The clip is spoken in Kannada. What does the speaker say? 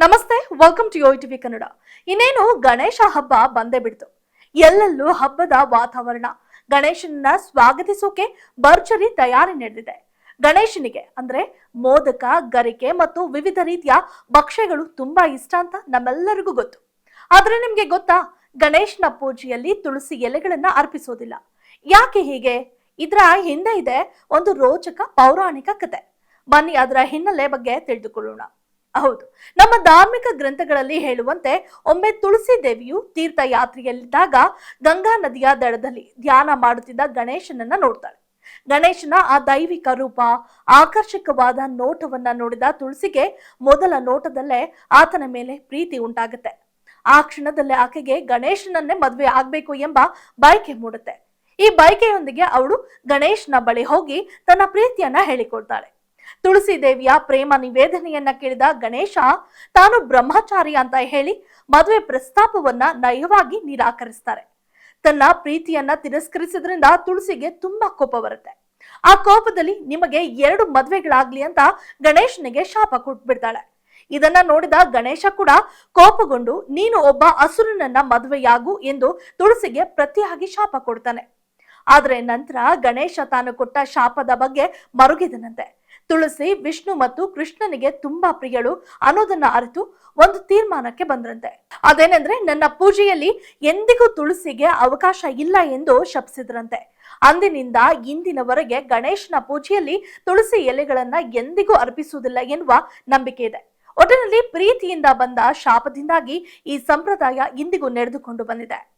ನಮಸ್ತೆ welcome to Yo TV Kannada ಇನ್ನೇನು ಗಣೇಶ ಹಬ್ಬ ಬಂದೇ ಬಿಡ್ತು. ಎಲ್ಲೆಲ್ಲೂ ಹಬ್ಬದ ವಾತಾವರಣ. ಗಣೇಶನನ್ನ ಸ್ವಾಗತಿಸೋಕೆ ಭರ್ಜರಿ ತಯಾರಿ ನಡೆದಿದೆ. ಗಣೇಶನಿಗೆ ಅಂದ್ರೆ ಮೋದಕ, ಗರಿಕೆ ಮತ್ತು ವಿವಿಧ ರೀತಿಯ ಭಕ್ಷ್ಯಗಳು ತುಂಬಾ ಇಷ್ಟ ಅಂತ ನಮ್ಮೆಲ್ಲರಿಗೂ ಗೊತ್ತು. ಆದ್ರೆ ನಿಮ್ಗೆ ಗೊತ್ತಾ, ಗಣೇಶನ ಪೂಜೆಯಲ್ಲಿ ತುಳಸಿ ಎಲೆಗಳನ್ನ ಅರ್ಪಿಸೋದಿಲ್ಲ. ಯಾಕೆ ಹೀಗೆ? ಇದರ ಹಿಂದೆ ಇದೆ ಒಂದು ರೋಚಕ ಪೌರಾಣಿಕ ಕತೆ. ಬನ್ನಿ, ಅದರ ಹಿನ್ನೆಲೆ ಬಗ್ಗೆ ತಿಳಿದುಕೊಳ್ಳೋಣ. ಹೌದು. ನಮ್ಮ ಧಾರ್ಮಿಕ ಗ್ರಂಥಗಳಲ್ಲಿ ಹೇಳುವಂತೆ, ಒಮ್ಮೆ ತುಳಸಿ ದೇವಿಯು ತೀರ್ಥಯಾತ್ರೆಯಲ್ಲಿದ್ದಾಗ ಗಂಗಾ ನದಿಯ ದಡದಲ್ಲಿ ಧ್ಯಾನ ಮಾಡುತ್ತಿದ್ದ ಗಣೇಶನನ್ನ ನೋಡ್ತಾಳೆ. ಗಣೇಶನ ಆ ದೈವಿಕ ರೂಪ, ಆಕರ್ಷಕವಾದ ನೋಟವನ್ನ ನೋಡಿದ ತುಳಸಿಗೆ ಮೊದಲ ನೋಟದಲ್ಲೇ ಆತನ ಮೇಲೆ ಪ್ರೀತಿ ಉಂಟಾಗುತ್ತೆ. ಆ ಕ್ಷಣದಲ್ಲೇ ಆಕೆಗೆ ಗಣೇಶನನ್ನೇ ಮದುವೆ ಆಗ್ಬೇಕು ಎಂಬ ಬಯಕೆ ಮೂಡುತ್ತೆ. ಈ ಬಯಕೆಯೊಂದಿಗೆ ಅವಳು ಗಣೇಶನ ಬಳಿ ಹೋಗಿ ತನ್ನ ಪ್ರೀತಿಯನ್ನ ಹೇಳಿಕೊಳ್ತಾಳೆ ತುಳಸಿ ದೇವಿಯ ಪ್ರೇಮ ನಿವೇದನೆಯನ್ನ ಕೇಳಿದ ಗಣೇಶ, ತಾನು ಬ್ರಹ್ಮಚಾರಿ ಅಂತ ಹೇಳಿ ಮದುವೆ ಪ್ರಸ್ತಾಪವನ್ನ ನಯವಾಗಿ ನಿರಾಕರಿಸ್ತಾರೆ. ತನ್ನ ಪ್ರೀತಿಯನ್ನ ತಿರಸ್ಕರಿಸಿದ್ರಿಂದ ತುಳಸಿಗೆ ತುಂಬಾ ಕೋಪ ಬರುತ್ತೆ. ಆ ಕೋಪದಲ್ಲಿ ನಿಮಗೆ ಎರಡು ಮದ್ವೆಗಳಾಗ್ಲಿ ಅಂತ ಗಣೇಶನಿಗೆ ಶಾಪ ಕೊಟ್ಬಿಡ್ತಾಳೆ. ಇದನ್ನ ನೋಡಿದ ಗಣೇಶ ಕೂಡ ಕೋಪಗೊಂಡು, ನೀನು ಒಬ್ಬ ಅಸುರನನ್ನ ಮದುವೆಯಾಗು ಎಂದು ತುಳಸಿಗೆ ಪ್ರತಿಯಾಗಿ ಶಾಪ ಕೊಡ್ತಾನೆ. ಆದ್ರೆ ನಂತರ ಗಣೇಶ ತಾನು ಕೊಟ್ಟ ಶಾಪದ ಬಗ್ಗೆ ಮರುಗಿದನಂತೆ. ತುಳಸಿ, ವಿಷ್ಣು ಮತ್ತು ಕೃಷ್ಣನಿಗೆ ತುಂಬಾ ಪ್ರಿಯಳು. ಅನ್ನೋದನ್ನ ಅರಿತು ಒಂದು ತೀರ್ಮಾನಕ್ಕೆ ಬಂದ್ರಂತೆ. ಅದೇನೆಂದ್ರೆ ನನ್ನ ಪೂಜೆಯಲ್ಲಿ ಎಂದಿಗೂ ತುಳಸಿಗೆ ಅವಕಾಶ ಇಲ್ಲ ಎಂದು ಶಪಿಸಿದ್ರಂತೆ. ಅಂದಿನಿಂದ ಇಂದಿನವರೆಗೆ ಗಣೇಶನ ಪೂಜೆಯಲ್ಲಿ ತುಳಸಿ ಎಲೆಗಳನ್ನ ಎಂದಿಗೂ ಅರ್ಪಿಸುವುದಿಲ್ಲ ಎನ್ನುವ ನಂಬಿಕೆ ಇದೆ. ಒಟ್ಟಿನಲ್ಲಿ ಪ್ರೀತಿಯಿಂದ ಬಂದ ಶಾಪದಿಂದಾಗಿ ಈ ಸಂಪ್ರದಾಯ ಇಂದಿಗೂ ನಡೆದುಕೊಂಡು ಬಂದಿದೆ.